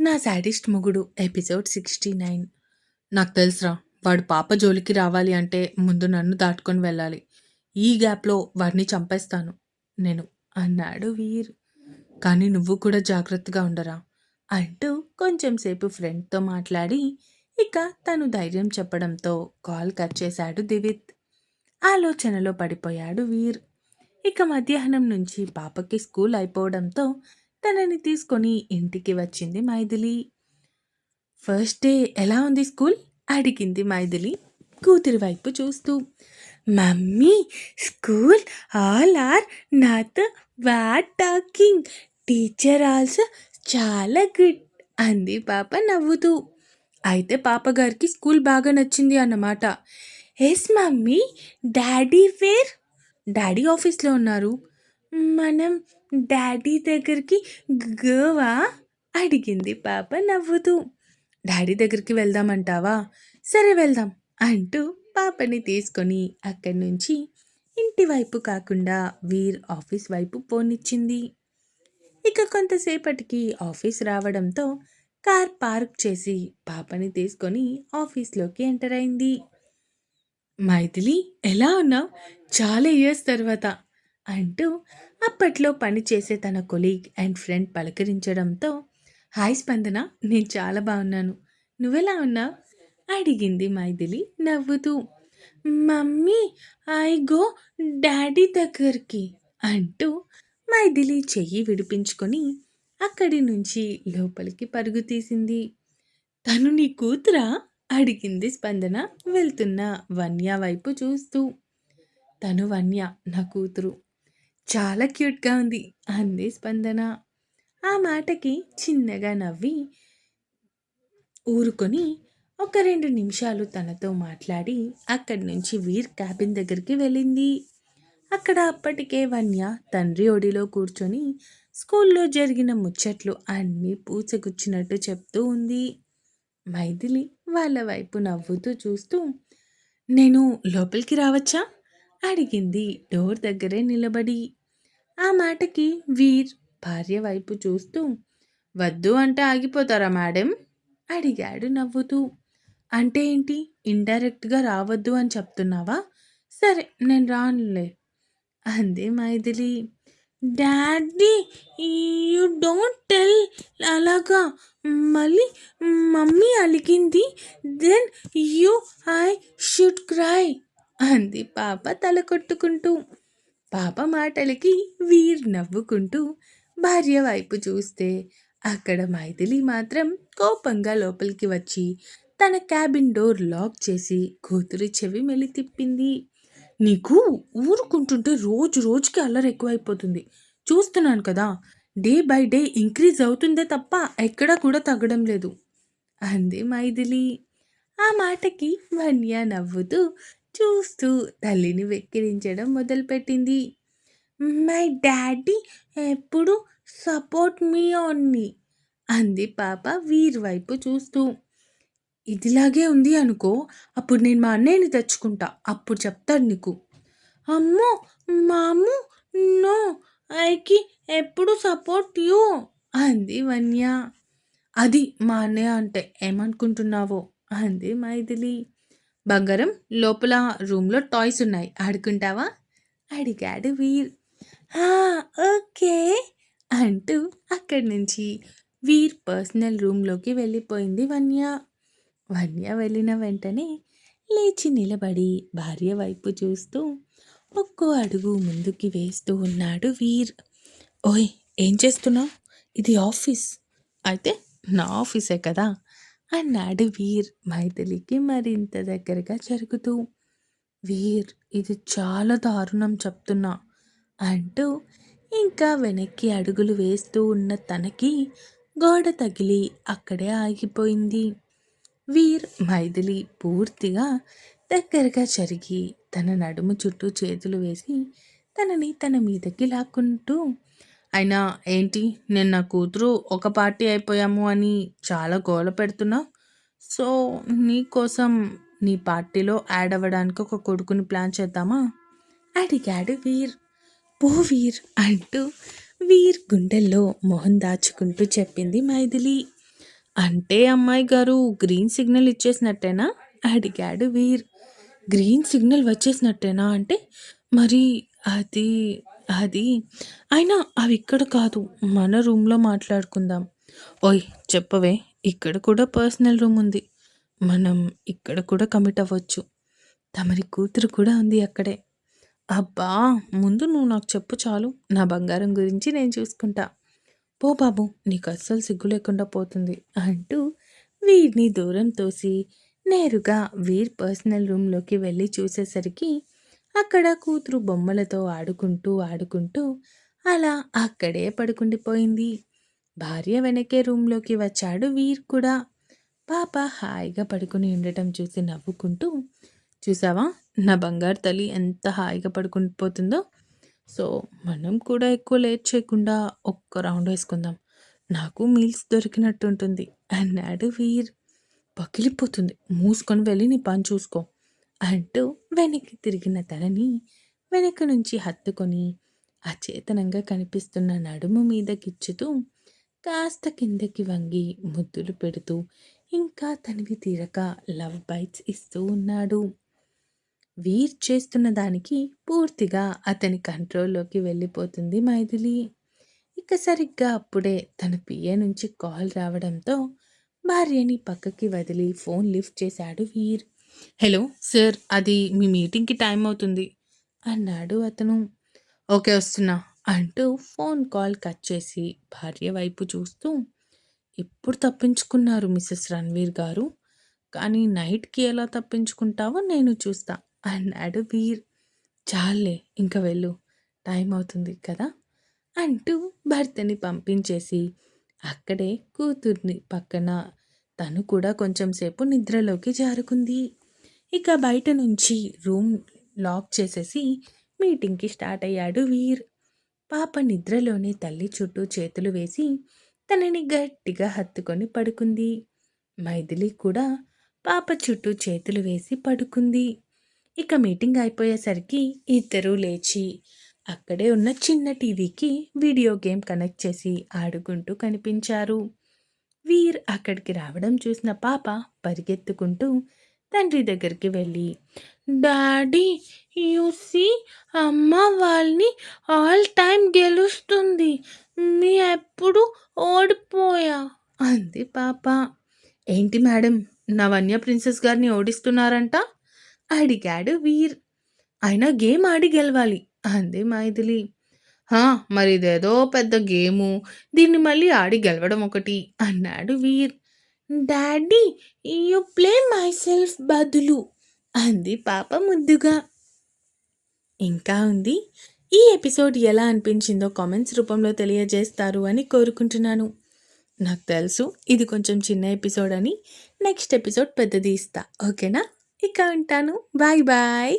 నా సాడిస్ట్ మొగుడు episode sixty nine. నాకు తెలుసురా వాడు పాప జోలికి రావాలి అంటే ముందు నన్ను దాటుకొని వెళ్ళాలి. ఈ గ్యాప్లో వాడిని చంపేస్తాను. నేను అన్నాడు వీర్. కానీ నువ్వు కూడా జాగ్రత్తగా ఉండరా? అంటూ కొంచెం సేపు ఫ్రెండ్తో మాట్లాడి ఇక తను ధైర్యం చెప్పడంతో కాల్ కట్ చేశాడు దివిత్. ఆలోచనలో పడిపోయాడు వీర్. ఇక మధ్యాహ్నం నుంచి పాపకి స్కూల్ అయిపోవడంతో తనని తీసుకొని ఇంటికి వచ్చింది మైథిలి. ఫస్ట్ డే ఎలా ఉంది స్కూల్? అడిగింది మైథిలి కూతురి వైపు చూస్తూ. Mummy school all are not bad talking. Teacher also చాలా గుడ్ అంది పాప నవ్వుతూ. అయితే పాపగారికి స్కూల్ బాగా నచ్చింది అన్నమాట. Yes mummy daddy where? Daddy ఆఫీస్లో ఉన్నారు. మనం డాడీ దగ్గరికి గోవా అడిగింది పాప నవ్వుతూ. డాడీ దగ్గరికి వెళ్దామంటావా? సరే వెళ్దాం అంటూ పాపని తీసుకొని అక్కడి నుంచి ఇంటి వైపు కాకుండా వీర్ ఆఫీస్ వైపు పోనిచ్చింది. ఇక కొంతసేపటికి ఆఫీస్ రావడంతో కార్ పార్క్ చేసి పాపని తీసుకొని ఆఫీస్లోకి ఎంటర్ అయింది. మైథిలి ఎలా ఉన్నావు? చాలా ఇయర్స్ తర్వాత అంటూ అప్పట్లో పనిచేసే తన కొలీగ్ అండ్ ఫ్రెండ్ పలకరించడంతో హాయ్ స్పందన నేను చాలా బాగున్నాను. నువ్వెలా ఉన్నావు? అడిగింది మైథిలి నవ్వుతూ. మమ్మీ ఐ గో డాడీ దగ్గరికి అంటూ మైథిలి చెయ్యి విడిపించుకొని అక్కడి నుంచి లోపలికి పరుగు తీసింది. తను నీ కూతురా? అడిగింది స్పందన వెళ్తున్న వన్య వైపు చూస్తూ. తను వన్య నా కూతురు. చాలా క్యూట్గా ఉంది. అంది స్పందన. ఆ మాటకి చిన్నగా నవ్వి ఊరుకొని ఒక రెండు నిమిషాలు తనతో మాట్లాడి అక్కడి నుంచి వీర్ క్యాబిన్ దగ్గరికి వెళ్ళింది. అక్కడ అప్పటికే వన్య తండ్రి ఒడిలో కూర్చొని స్కూల్లో జరిగిన ముచ్చట్లు అన్నీ పూసగుచ్చినట్టు చెప్తూ ఉంది. మైథిలి వాళ్ళ వైపు నవ్వుతూ చూస్తూ నేను లోపలికి రావచ్చా? అడిగింది. డోర్ దగ్గరే నిలబడి ఆ మాటకి వీర్ భార్య వైపు చూస్తూ వద్దు అంటే ఆగిపోతారా మేడం అడిగాడు నవ్వుతూ. అంటే ఏంటి? ఇండైరెక్ట్గా రావద్దు అని చెప్తున్నావా? సరే నేను రానులే. అంది Mythili. Daddy you don't tell అలాగా. మళ్ళీ mummy అలిగింది. Then you I should cry. అంది పాప తల కొట్టుకుంటూ. పాప మాటలకి వీర్ నవ్వుకుంటూ భార్య వైపు చూస్తే అక్కడ మైథిలి మాత్రం కోపంగా లోపలికి వచ్చి తన క్యాబిన్ డోర్ లాక్ చేసి కూతురు చెవి మెలి తిప్పింది. నీకు ఊరుకుంటుంటే రోజు రోజుకి అల్లరి ఎక్కువైపోతుంది. చూస్తున్నాను కదా డే బై డే ఇంక్రీజ్ అవుతుందే తప్ప ఎక్కడా కూడా తగ్గడం లేదు. అంది మైథిలి. ఆ మాటకి వన్య నవ్వుతూ చూస్తూ తల్లిని వెక్కిరించడం మొదలుపెట్టింది. మై డాడీ ఎప్పుడు సపోర్ట్ మీ ఓన్ని అంది పాప వీర్ వైపు చూస్తూ. ఇదిలాగే ఉంది అనుకో అప్పుడు నేను మా అన్నయ్యని తెచ్చుకుంటా అప్పుడు చెప్తాడు నీకు. అమ్మో మాము నో ఐకి ఎప్పుడు సపోర్ట్ యూ? అంది వన్య. అది మా అన్నయ్య అంటే ఏమనుకుంటున్నావో? అంది మైథిలి. బంగారం లోపల రూమ్లో టాయ్స్ ఉన్నాయి. ఆడుకుంటావా? అడిగాడు వీర్. ఓకే అంటూ అక్కడి నుంచి వీర్ పర్సనల్ రూమ్లోకి వెళ్ళిపోయింది వన్య. వన్య వెళ్ళిన వెంటనే లేచి నిలబడి భార్య వైపు చూస్తూ ఒక్కో అడుగు ముందుకి వేస్తూ ఉన్నాడు వీర్. ఓయ్ ఏం చేస్తున్నావు? ఇది ఆఫీస్. అయితే నా ఆఫీసే కదా. అన్నాడు వీర్. మైథిలికి మరింత దగ్గరగా జరుగుతూ వీర్ ఇది చాలా దారుణం చెప్తున్నా అంటూ ఇంకా వెనక్కి అడుగులు వేస్తూ ఉన్న తనకి గోడ తగిలి అక్కడే ఆగిపోయింది. వీర్ మైథిలి పూర్తిగా దగ్గరగా జరిగి తన నడుము చుట్టూ చేతులు వేసి తనని తన మీదకి లాక్కుంటూ అయినా ఏంటి? నేను నా కూతురు ఒక పార్టీ అయిపోయాము అని చాలా గోల పెడుతున్నావు సో నీకోసం నీ పార్టీలో యాడ్ అవ్వడానికి ఒక కొడుకుని ప్లాన్ చేద్దామా? అడిగాడు వీర్. పో వీర్ అంటూ వీర్ గుండెల్లో మొహం దాచుకుంటూ చెప్పింది మైథిలి. అంటే అమ్మాయి గారు గ్రీన్ సిగ్నల్ ఇచ్చేసినట్టేనా? అడిగాడు వీర్. గ్రీన్ సిగ్నల్ వచ్చేసినట్టేనా అంటే మరి అది అది. అయినా అవి ఇక్కడ కాదు. మన రూమ్లో మాట్లాడుకుందాం. ఓయ్ చెప్పవే. ఇక్కడ కూడా పర్సనల్ రూమ్ ఉంది. మనం ఇక్కడ కూడా కమిట్ అవ్వచ్చు. తమరి కూతురు కూడా ఉంది అక్కడే. అబ్బా ముందు నువ్వు నాకు చెప్పు చాలు. నా బంగారం గురించి నేను చూసుకుంటా. పో బాబు నీకు అస్సలు సిగ్గు లేకుండా పోతుంది అంటూ వీడిని దూరం తోసి నేరుగా వీర్ పర్సనల్ రూమ్లోకి వెళ్ళి చూసేసరికి అక్కడ కూతురు బొమ్మలతో ఆడుకుంటూ ఆడుకుంటూ అలా అక్కడే పడుకుండిపోయింది. భార్య వెనకే రూంలోకి వచ్చాడు వీర్ కూడా. పాప హాయిగా పడుకుని ఉండటం చూసి నవ్వుకుంటూ చూసావా? నా బంగారు తల్లి ఎంత హాయిగా పడుకుండిపోతుందో. సో మనం కూడా ఎక్కువ లేట్ చేయకుండా ఒక్క రౌండ్ వేసుకుందాం. నాకు మీల్స్ దొరికినట్టు ఉంటుంది అన్నాడు వీర్. పగిలిపోతుంది. మూసుకొని వెళ్ళి నీ పని చూసుకో అంటూ వెనక్కి తిరిగిన తలని వెనక నుంచి హత్తుకొని అచేతనంగా కనిపిస్తున్న నడుము మీద గిచ్చుతూ కాస్త కిందకి వంగి ముద్దులు పెడుతూ ఇంకా తనివి తీరక లవ్ బైట్స్ ఇస్తూ ఉన్నాడు. వీర్ చేస్తున్న దానికి పూర్తిగా అతని కంట్రోల్లోకి వెళ్ళిపోతుంది మైథిలి. ఇక సరిగ్గా అప్పుడే తన పిఏ నుంచి కాల్ రావడంతో భార్యని పక్కకి వదిలి ఫోన్ లిఫ్ట్ చేశాడు వీర్. హలో సార్ అది మీ మీటింగ్కి టైం అవుతుంది. అన్నాడు అతను. ఓకే వస్తున్నా అంటూ ఫోన్ కాల్ కట్ చేసి భార్య వైపు చూస్తూ ఇప్పుడు తప్పించుకున్నారు మిస్సెస్ రణ్వీర్ గారు? కానీ నైట్కి ఎలా తప్పించుకుంటావో నేను చూస్తా అన్నాడు వీర్. చాలే ఇంకా వెళ్ళు టైం అవుతుంది కదా అంటూ భర్తని పంపించేసి అక్కడే కూతుర్ని పక్కన తను కూడా కొంచెం సేపు నిద్రలోకి జారుకుంది. ఇక బయట నుంచి రూమ్ లాక్ చేసేసి మీటింగ్కి స్టార్ట్ అయ్యాడు వీర్. పాప నిద్రలోనే తల్లి చుట్టూ చేతులు వేసి తనని గట్టిగా హత్తుకొని పడుకుంది. మైథిలి కూడా పాప చుట్టూ చేతులు వేసి పడుకుంది. ఇక మీటింగ్ అయిపోయేసరికి ఇద్దరూ లేచి అక్కడే ఉన్న చిన్న టీవీకి వీడియో గేమ్ కనెక్ట్ చేసి ఆడుకుంటూ కనిపించారు. వీర్ అక్కడికి రావడం చూసిన పాప పరిగెత్తుకుంటూ తండ్రి దగ్గరికి వెళ్ళి డాడీ యూసి అమ్మ వాళ్ళని ఆల్ టైం గెలుస్తుంది. మీ ఎప్పుడు ఓడిపోయా? అంది పాప. ఏంటి మేడం నవన్య ప్రిన్సెస్ గారిని ఓడిస్తున్నారంట? అడిగాడు వీర్. అయినా గేమ్ ఆడి గెలవాలి అంది మైథిలి. హా మరి ఇదేదో పెద్ద గేము దీన్ని మళ్ళీ ఆడి గెలవడం ఒకటి అన్నాడు Veer. Daddy you play my self బదులు అంది పాప ముద్దుగా. ఇంకా ఉంది ఈ ఎపిసోడ్ ఎలా అనిపించిందో కామెంట్స్ రూపంలో తెలియజేస్తారు అని కోరుకుంటున్నాను. నాకు తెలుసు ఇది కొంచెం చిన్న ఎపిసోడ్ అని. నెక్స్ట్ ఎపిసోడ్ పెద్దది ఇస్తా ఓకేనా? ఇక ఉంటాను బాయ్ బాయ్.